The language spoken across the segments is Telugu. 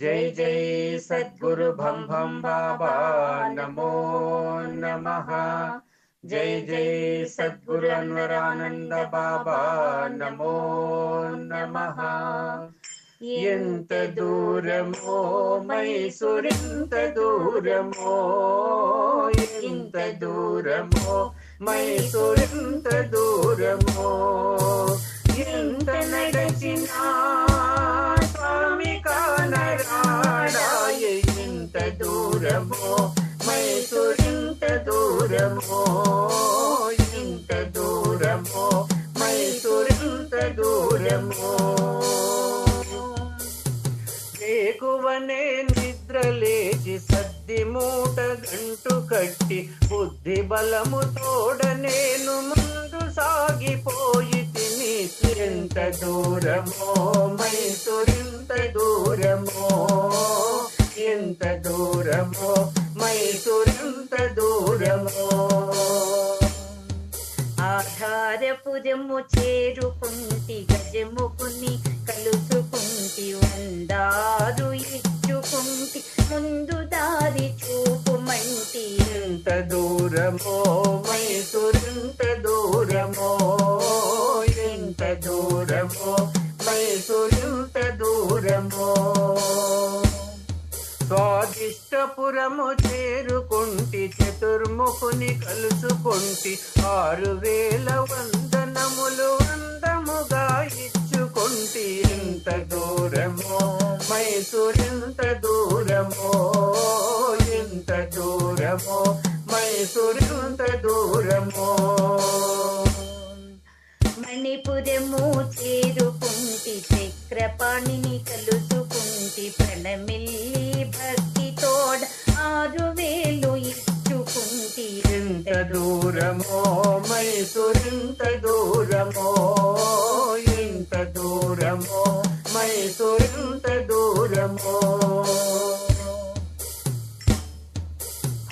జై జై సద్గురు భం భం బాబా నమో నమ. జై జై సద్గురు అన్వరానంద బాబా నమో నమ. ఎంత దూరమో మైసూరింత దూరమో ఎంత దూరమో మైసూరింత దూరమో. ఎంత నడచినా కానరాడాయ ఇంత దూరమో? మైసూరింత దూరమో? ఇంత దూరమో? మైసూరింత దూరమో? వేకువనే నిద్ర సద్ది మూట గంటు కట్టి బుద్ధి బలము తోడ నేను ముందు సాగిపోయి తిని ఎంత దూరమో? మైసూరింత దూరమో? దూరమో మైసూరింత దూరమో. ఆధారపు ఆధారపురము చేరుకుంటి గజముకుని కలుసుకుంటి వందారు ఇచ్చుకుంటి ముందు దారి చూపుమంటి ఎంత దూరమో మైసూరింత దూరమో ఎంత దూరమో స్వాదిష్టపురము చేరుకుంటి చతుర్ముఖుని కలుసుకుంటి ఆరు వేల వందనములు వందముగా ఇచ్చుకుంటి. ఎంత దూరమో మైసూరింత దూరమో ఎంత దూరమో మైసూరింత దూరమో. మణిపురము చేరుకుంటి చక్రపాణిని కలుసుకుంటి ప్రణమిల్లి భక్తి దూరమో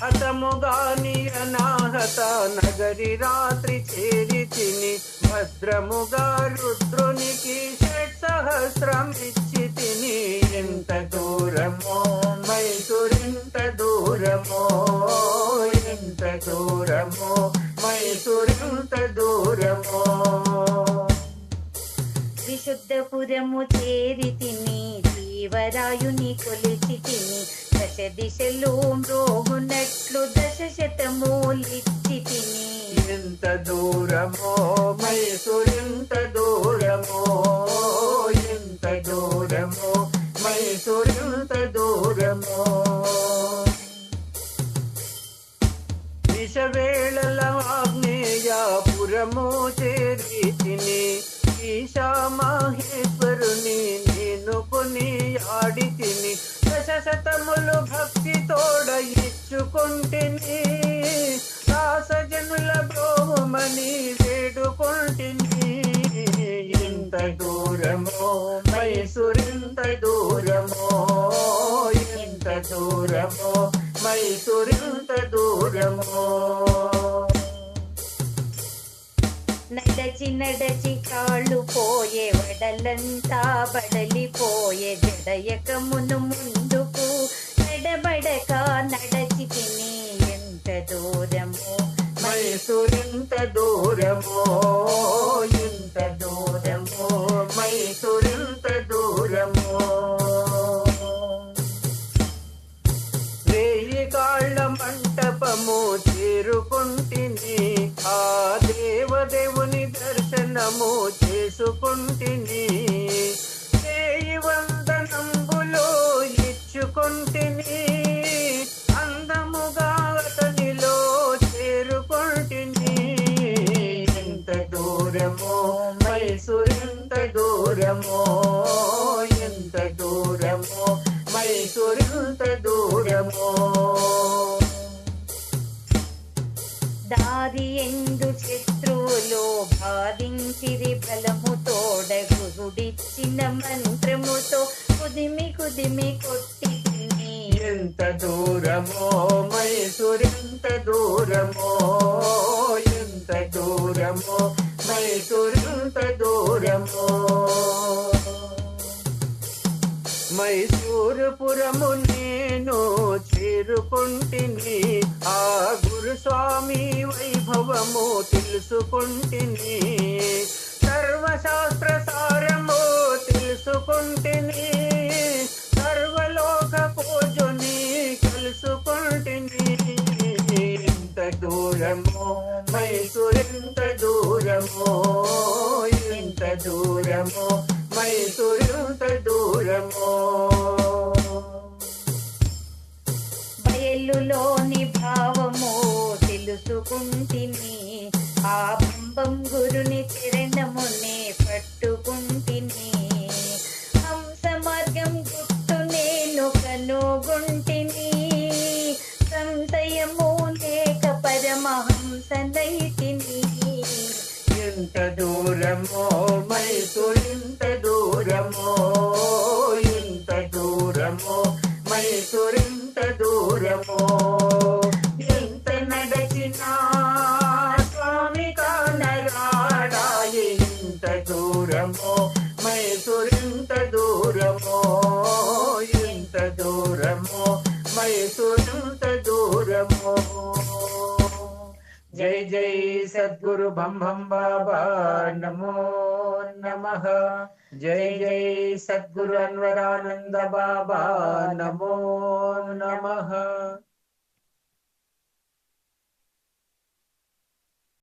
హతముగాని అనాహత నగరి రాత్రి చేరి తిని భద్రముగా రుద్రునికి షట్ సహస్రం ఇచ్చి తిని ఎంత దూరమో మైసూరింత దూరమో ఎంత దూరమో మైసూరింత దూరమో. శుద్ధపురము చేరి తిని జీవరాయుని కొలిచి తిని దశ దిశలో మ్రోగునట్లు దశ శతమూలిచ్చి తిని. ఇంత దూరమో మైసూరింత దూరమో ఇంత దూరమో మైసూరింత దూరమో. దిశ వేళల ఆగ్నేయ పురము చేరి తిని ఈశా మహేశ్వరుని నేను కొని ఆడి తిని దశశతములు భక్తి తోడ ఇచ్చుకుంటిని దాసజనుల బ్రోమని వేడుకుంటిని. ఇంత దూరమో మైసూరింత దూరమో ఎంత దూరమో మైసూరింత దూరమో నడచి నడచి కాళ్ళు పోయే వడలంతా బడలిపోయే జడయకమును ముందుకు నడబడక నడచి తిని ఎంత దూరము మైసూరింత దూరమో ఇంత దూరమో మైసూరింత దూరమో. వేయి కాళ్ళ మంటపము చేరుకుంటుంది ఆ దర్శనము చేసుకుంటుని చేయి వందనంబులు ఇచ్చుకుంటుని అందముగా అతనిలో చేరుకుంటుని. ఎంత దూరమో మైసూరింత దూరమో ఎంత దూరమో మైసూరింత దూరమో. సిరి బలము తోడ గురుడిచ్చిన మంత్రముతో కుదిమి కుదిమి కొట్టి ఎంత దూరమో మైసూరింత దూరమో ఎంత దూరమో మైసూరింత దూరమో. మైసూరుపురము నేను చేరుకుంటిని ఆ గురుస్వామి వైభవము తెలుసుకుంటిని. సర్వశాస్త్ర సారము తెలుసుకుంటిని. సర్వలోక పూజుని కలుసుకుంటిని. ఇంత దూరము మైసూరు ఎంత దూరము ఎంత దూరము మైసూరు ఎంత దూరము. బయలులోని భావము తెలుసుకుంటిని. ఆ బింబం గురుని చరణమునే పట్టుకుంటిని. హంస మార్గం గుట్టు నేను కనుగుంటిని. సంశయము లేక పరమహంస ఎంత దూరమో మైసూరు ఎంత దూరమో ఎంత దూరమో మైసూరు ఎంత దూరమో స్వామి కానరాడా ఎంత దూరమో మైసూరు దూరమో ఎంత దూరమో మైసూరు దూరమో. జై జై సద్గురు బం బం బాబా నమో. నమః జై జై సద్గురు అన్వరానంద బాబా నమో నమః